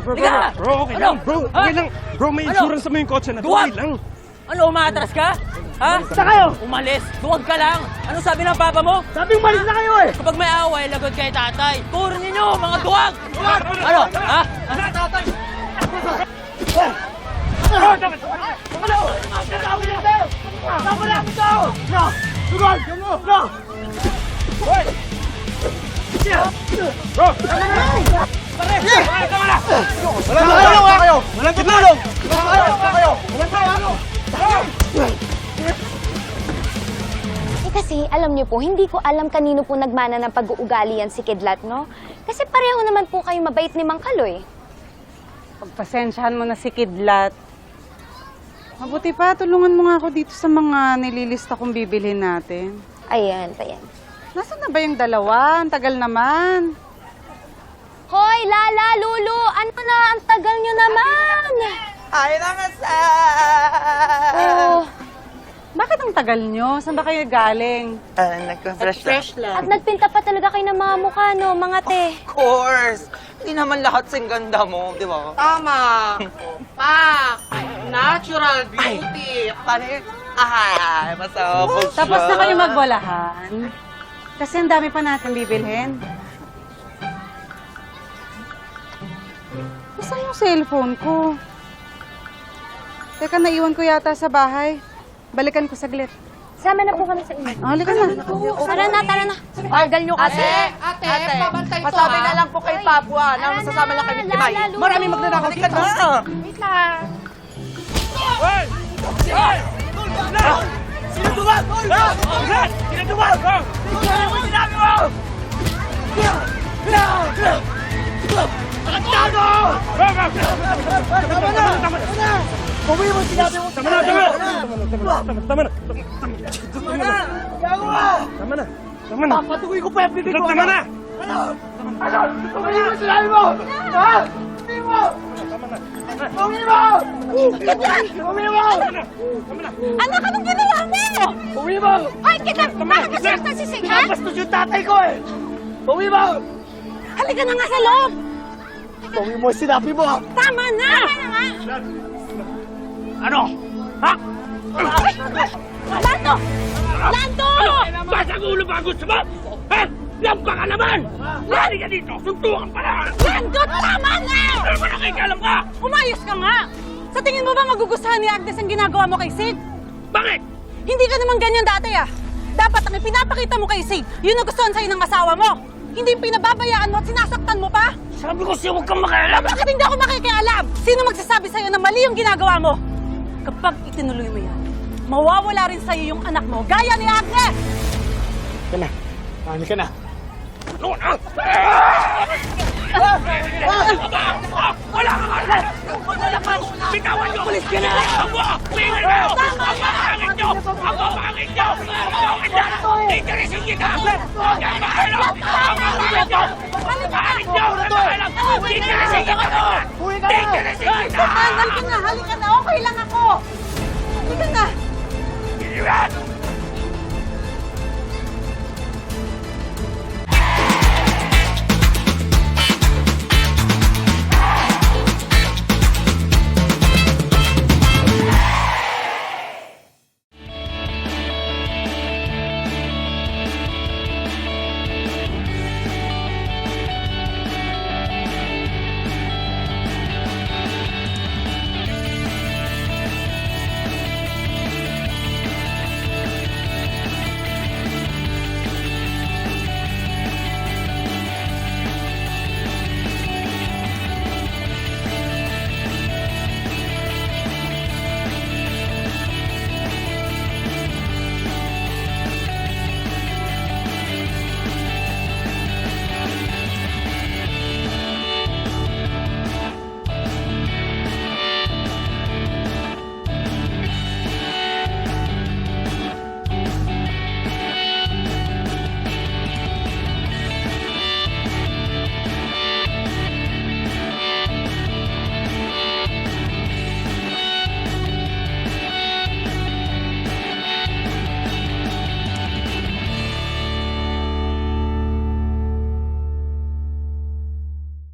Bro, bro, Halika! bro, okay Ano? lang. Bro, okay lang. Bro, may Ano? insurance naman yung kotse na to. Duwag! Okay lang. Ano, umaatras ka? Ha? Sa kayo? Umalis. Duwag ka lang. Ano sabi ng papa mo? Sabi umalis na kayo eh! Kapag may away, lagot kay tatay. Turo ninyo, mga duwag! Ano? Ha? Walang tulong nga kayo! Walang tutulong! Walang kayo! Walang kayo! Walang kayo! Eh kasi, alam niyo po, hindi ko alam kanino po nagmana ng pag-uugali yan si Kidlat, no? Kasi pareho naman po kayo mabait ni Mang Kaloy. Pagpasensyahan mo na si Kidlat. Mabuti pa, tulungan mo nga ako dito sa mga nililista kong bibilhin natin. Ayan, ayan. Nasaan na ba yung dalawa? Ang tagal naman. Hoy, Lala, Lulu! Ano na? Ang tagal niyo naman! Ay, nakasa! Oh, Bakit ang tagal nyo? Saan ba kayo galing? Ah, nagka-fresh lang. at nagpinta pa talaga kayo ng mga mukha, no? Mga te. Of course! Hindi naman lahat sing ganda mo, di ba? Tama. Pak. Natural beauty. Pare, ay, masabog siya. Tapos na kayo magbolahan? Kasi ang dami pa natin bibilhin. Nasaan yung cellphone ko? Teka, naiwan ko yata sa bahay. Balikan ko saglit. Sama na po kami sa inyo. Ah, halika na. Tara na, tara na. Argal niyo kasi. Ate, ate, pabantay to Masabi ha. na lang po kay Papua na masasama lang kami ni May. Lala, Lulu. Maraming magnanakaw dito. na! Wait lang. Tama na, tama na. Tama na, tama na. Tama na. Tama na. Tama na. Papatuloy ko pa yung bibig Tama na. Tumuli mo sinabi mo! Ha? Tumuli mo! Tumuli mo! Tumuli mo! Anak, anong ginawa mo? Tumuli mo! Ay, Kidlat! Bakit kasi sa sisig, ha? Bastos yung tatay ko eh! Tumuli mo! Halika na nga sa loob! Tumuli mo sinabi mo! Tama na! Tama na! Ano? Ha? Lando! Lando! Basag ulo pa gusto mo? Ha? Lampa ka naman! Lari ka dito! Suntukan pa lang! Lando, tama na! Ano ba nakikalam ka? Umayos ka nga! Sa tingin mo ba magugustuhan ni Agnes ang ginagawa mo kay Sid? Bakit? Hindi ka naman ganyan dati ah. Dapat ang ipinapakita mo kay Sid, yun ang gustuhan sa'yo ng asawa mo. Hindi pinababayaan mo at sinasaktan mo pa. Sabi ko siya huwag kang makialam! Bakit hindi ako makikialam? Sino magsasabi sa'yo na mali yung ginagawa mo? Kapag itinuloy mo yan, mawawala rin sa'yo yung anak mo, gaya ni Agnes! Ka na. Marami ka na. Ano na? Wala ka kasi! Bitawan niyo! Pulis ka na! Tingnan niyo! Ang pangit niyo! Ang pangit niyo! Ang pangit niyo! Interesin kita! Yan ba kayo? Ang pangit niyo! Ang pangit niyo! Interesin kita! Interesin kita! Halika na, okay lang ako!